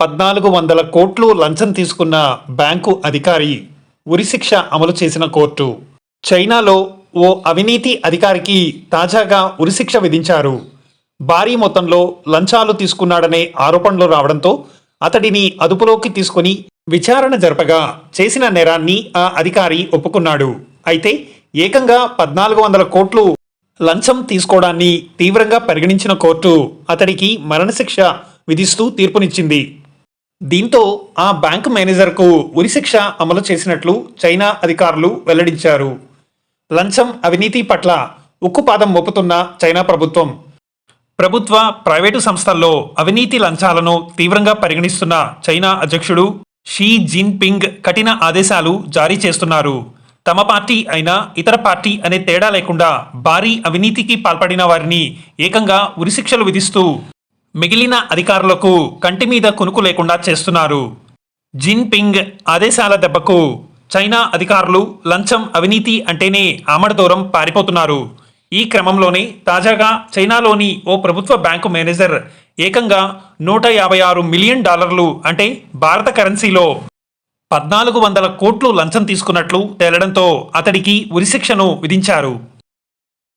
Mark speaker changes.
Speaker 1: పద్నాలుగు వందల కోట్లు లంచం తీసుకున్న బ్యాంకు అధికారి ఉరిశిక్ష అమలు చేసిన కోర్టు. చైనాలో ఓ అవినీతి అధికారికి తాజాగా ఉరిశిక్ష విధించారు. భారీ మొత్తంలో లంచాలు తీసుకున్నాడనే ఆరోపణలు రావడంతో అతడిని అదుపులోకి తీసుకుని విచారణ జరపగా చేసిన నేరాన్ని ఆ అధికారి ఒప్పుకున్నాడు. అయితే ఏకంగా పద్నాలుగు వందల కోట్లు లంచం తీసుకోవడాన్ని తీవ్రంగా పరిగణించిన కోర్టు అతడికి మరణశిక్ష విధిస్తూ తీర్పునిచ్చింది. దీంతో ఆ బ్యాంకు మేనేజర్కు ఉరిశిక్ష అమలు చేసినట్లు చైనా అధికారులు వెల్లడించారు. లంచం అవినీతి పట్ల ఉక్కుపాదం మోపుతున్న చైనా ప్రభుత్వం. ప్రభుత్వ ప్రైవేటు సంస్థల్లో అవినీతి లంచాలను తీవ్రంగా పరిగణిస్తున్న చైనా అధ్యక్షుడు షీ జిన్పింగ్ కఠిన ఆదేశాలు జారీ చేస్తున్నారు. తమ పార్టీ అయినా ఇతర పార్టీ అనే తేడా లేకుండా భారీ అవినీతికి పాల్పడిన వారిని ఏకంగా ఉరిశిక్షలు విధిస్తూ మిగిలిన అధికారులకు కంటి మీద కునుకు లేకుండా చేస్తున్నారు. జిన్పింగ్ ఆదేశాల దెబ్బకు చైనా అధికారులు లంచం అవినీతి అంటేనే ఆమడ దూరం పారిపోతున్నారు. ఈ క్రమంలోనే తాజాగా చైనాలోని ఓ ప్రభుత్వ బ్యాంకు మేనేజర్ ఏకంగా నూట యాభై ఆరు మిలియన్ డాలర్లు అంటే భారత కరెన్సీలో పద్నాలుగు వందల కోట్లు లంచం తీసుకున్నట్లు తేలడంతో అతడికి ఉరిశిక్షను విధించారు.